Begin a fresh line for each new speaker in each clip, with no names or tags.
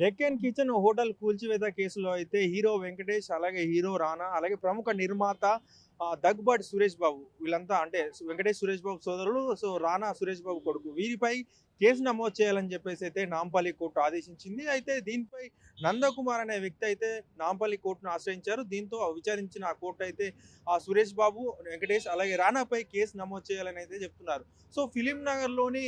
Deccan kitchen hotel కూల్చివేత కేసులో అయితే హీరో వెంకటేష్ అలాగే హీరో రానా అలాగే ప్రముఖ నిర్మాత దగ్గుబాటి సురేష్ బాబు. వీళ్ళంతా అంటే వెంకటేష్ సురేష్ బాబు సోదరులు సో రానా సురేష్ బాబు కొడుకు. వీరిపై కేసు నమోదు చేయాలని చెప్పేసి అయితే నాంపల్లి కోర్టు ఆదేశించింది. అయితే దీనిపై నందకుమార్ అనే వ్యక్తి అయితే నాంపల్లి కోర్టును ఆశ్రయించారు. దీంతో విచారించిన ఆ కోర్టు అయితే ఆ సురేష్ బాబు వెంకటేష్ అలాగే రానాపై కేసు నమోదు చేయాలని అయితే చెప్తున్నారు. సో ఫిలిం నగర్లోని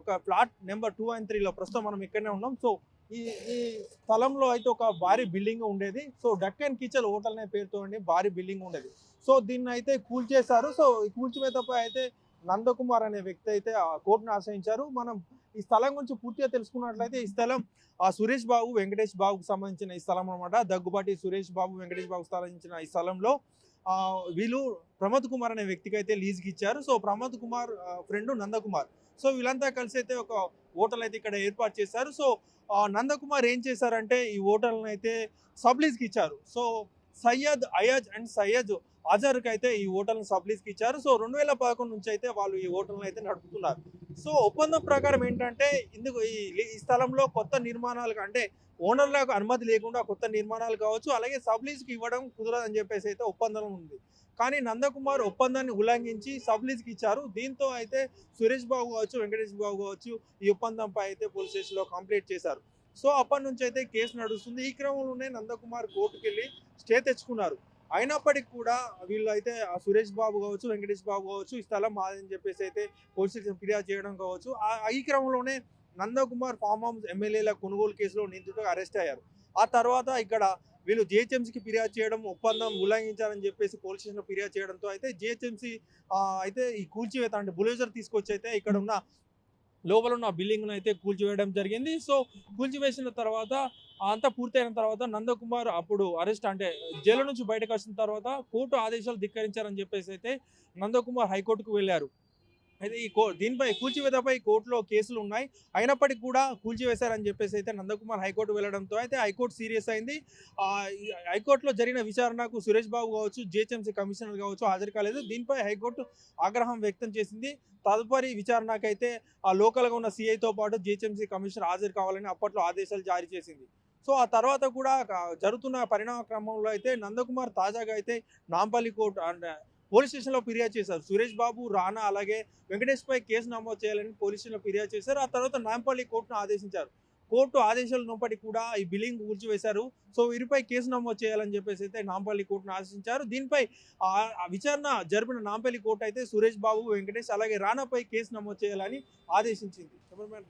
ఒక ప్లాట్ నెంబర్ టూ అండ్ త్రీలో ప్రస్తుతం మనం ఇక్కడనే ఉన్నాం. సో ఈ ఈ స్థలంలో అయితే ఒక భారీ బిల్డింగ్ ఉండేది. సో డక్కన్ కిచెన్ హోటల్ అనే పేరుతో ఉండి భారీ బిల్డింగ్ ఉండేది. సో దీన్ని అయితే కూల్చేశారు. సో ఈ కూల్చివేతపై అయితే నందకుమార్ అనే వ్యక్తి అయితే ఆ కోర్టును ఆశ్రయించారు. మనం ఈ స్థలం గురించి పూర్తిగా తెలుసుకున్నట్లయితే ఈ స్థలం ఆ సురేష్ బాబు వెంకటేష్ బాబుకు సంబంధించిన ఈ స్థలం అనమాట దగ్గుబాటి సురేష్ బాబు వెంకటేష్ బాబుకు సంబంధించిన ఈ స్థలంలో వీళ్ళు ప్రమోద్ కుమార్ అనే వ్యక్తికి అయితే లీజ్కి ఇచ్చారు. So Pramod Kumar friend Nandakumar. So వీళ్ళంతా కలిసి అయితే ఒక హోటల్ అయితే ఇక్కడ ఏర్పాటు చేశారు. సో నందకుమార్ ఏం చేశారంటే ఈ హోటల్ని అయితే సబ్లీజ్కి ఇచ్చారు. సో సయ్యద్ అయాజ్ అండ్ సయ్యద్ అజర్కి అయితే ఈ ఓటర్లను సబ్లీస్కి ఇచ్చారు. సో రెండు వేల పదకొండు నుంచి అయితే వాళ్ళు ఈ ఓటర్లను అయితే నడుపుతున్నారు. సో ఒప్పందం ప్రకారం ఏంటంటే ఇందుకు ఈ ఈ స్థలంలో కొత్త నిర్మాణాలు అంటే ఓనర్లకు అనుమతి లేకుండా కొత్త నిర్మాణాలు కావచ్చు అలాగే సబ్లీజ్కి ఇవ్వడం కుదరదని చెప్పేసి అయితే ఒప్పందం ఉంది. కానీ నందకుమార్ ఒప్పందాన్ని ఉల్లంఘించి సబ్లీజ్కి ఇచ్చారు. దీంతో అయితే సురేష్ బాబు కావచ్చు వెంకటేష్ బాబు కావచ్చు ఈ ఒప్పందంపై అయితే పోలీస్ స్టేషన్లో కంప్లీట్ చేశారు. సో అప్పటి నుంచి అయితే కేసు నడుస్తుంది. ఈ క్రమంలోనే నందకుమార్ కోర్టుకు వెళ్ళి స్టే తెచ్చుకున్నారు. అయినప్పటికీ కూడా వీళ్ళు అయితే ఆ సురేష్ బాబు కావచ్చు వెంకటేష్ బాబు కావచ్చు ఈ స్థలం మాదని చెప్పేసి అయితే పోలీస్ స్టేషన్ ఫిర్యాదు చేయడం కావచ్చు. ఆ- ఈ క్రమంలోనే నందకుమార్ ఫామ్ హౌస్ ఎమ్మెల్యేల కొనుగోలు కేసులో నిందితుడిగా అరెస్ట్ అయ్యారు. ఆ తర్వాత ఇక్కడ వీళ్ళు జిహెచ్ఎంసీకి ఫిర్యాదు చేయడం ఒప్పందం ఉల్లంఘించారని చెప్పేసి పోలీస్ స్టేషన్లో ఫిర్యాదు చేయడంతో అయితే జిహెచ్ఎంసీ అయితే ఈ కూల్చివేత అంటే బులేజర్ తీసుకొచ్చి అయితే ఇక్కడ ఉన్న లోపల ఉన్న బిల్డింగ్ను అయితే కూల్చివేయడం జరిగింది. సో కూల్చివేసిన తర్వాత అంతా పూర్తయిన తర్వాత నందకుమార్ అప్పుడు అరెస్ట్ అంటే జైలు నుంచి బయటకు వచ్చిన తర్వాత కోర్టు ఆదేశాలు ధిక్కరించారని చెప్పేసి అయితే నందకుమార్ హైకోర్టుకు వెళ్ళారు. అయితే ఈ కో దీనిపై కూల్చివేతపై కోర్టులో కేసులు ఉన్నాయి. అయినప్పటికీ కూడా కూల్చివేశారని చెప్పేసి అయితే నందకుమార్ హైకోర్టు వెళ్ళడంతో అయితే హైకోర్టు సీరియస్ అయింది. హైకోర్టులో జరిగిన విచారణకు సురేష్ బాబు కావచ్చు జిహెచ్ఎంసీ కమిషనర్ కావచ్చు హాజరు కాలేదు. దీనిపై హైకోర్టు ఆగ్రహం వ్యక్తం చేసింది. తదుపరి విచారణకైతే ఆ లోకల్గా ఉన్న సిఐతో పాటు జిహెచ్ఎంసీ కమిషనర్ హాజరు కావాలని అప్పట్లో ఆదేశాలు జారీ చేసింది. సో ఆ తర్వాత కూడా జరుగుతున్న పరిణామ క్రమంలో అయితే నందకుమార్ తాజాగా అయితే నాంపల్లి కోర్టు అండ్ పోలీస్ స్టేషన్లో ఫిర్యాదు చేశారు. సురేష్ బాబు రానా అలాగే వెంకటేష్పై కేసు నమోదు చేయాలని పోలీస్ స్టేషన్లో ఫిర్యాదు చేశారు. ఆ తర్వాత నాంపల్లి కోర్టును ఆదేశించారు. కోర్టు ఆదేశాలు ఉన్నప్పటికీ కూడా ఈ బిల్లింగ్ కూల్చివేశారు సో వీరిపై కేసు నమోదు చేయాలని చెప్పేసి అయితే నాంపల్లి కోర్టును ఆదేశించారు. దీనిపై ఆ విచారణ జరిపిన నాంపల్లి కోర్టు అయితే సురేష్ బాబు వెంకటేష్ అలాగే రానాపై కేసు నమోదు చేయాలని ఆదేశించింది. కెమెరామెన్